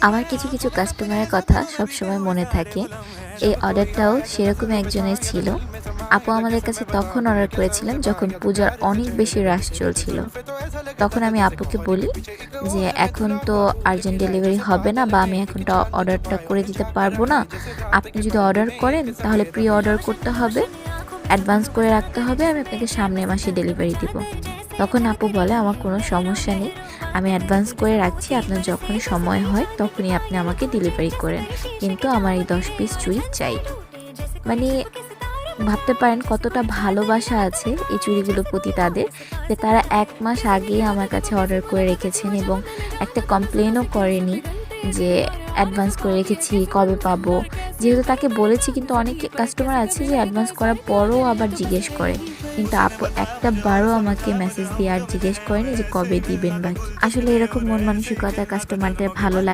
আমার কিছু কিছু কাস্টমারের কথা সবসময় মনে থাকে। এই অর্ডারটাও সেরকমই একজনের ছিল। আপু আমাদের কাছে তখন অর্ডার করেছিলাম যখন পূজার অনেক বেশি রাশ চলছিল। তখন আমি আপুকে বলি যে, এখন তো আর্জেন্ট ডেলিভারি হবে না বা আমি এখনটা অর্ডারটা করে দিতে পারব না। আপনি যদি অর্ডার করেন, তাহলে প্রি অর্ডার করতে হবে। অ্যাডভান্স করে রাখতে হবে। আমি আপনাকে সামনের মাসে ডেলিভারি দিব। তখন আপু বলে, আমার কোনো সমস্যা নেই। আমি অ্যাডভান্স করে রাখছি, আপনার যখন সময় হয় তখনই আপনি আমাকে ডেলিভারি করেন। কিন্তু আমার এই দশ পিস চুড়ি চাই। মানে ভাবতে পারেন কতটা ভালোবাসা আছে এই চুড়িগুলোর প্রতি তাদের, যে তারা এক মাস আগে আমার কাছে অর্ডার করে রেখেছেন এবং একটা কমপ্লেনও করেনি। যে অ্যাডভান্স করে রেখেছি, কবে পাবো? যেহেতু তাকে বলেছি, কিন্তু অনেক কাস্টমার আছে যে অ্যাডভান্স করার পরও আবার জিজ্ঞেস করে। কিন্তু আপু, একটা বারও আমাকে মেসেজ দিয়ে আর জিজ্ঞেস করেনি যে কবে দিবেন বা আসলে এরকম মন মানসিকতা কাস্টমারদের ভালো লাগে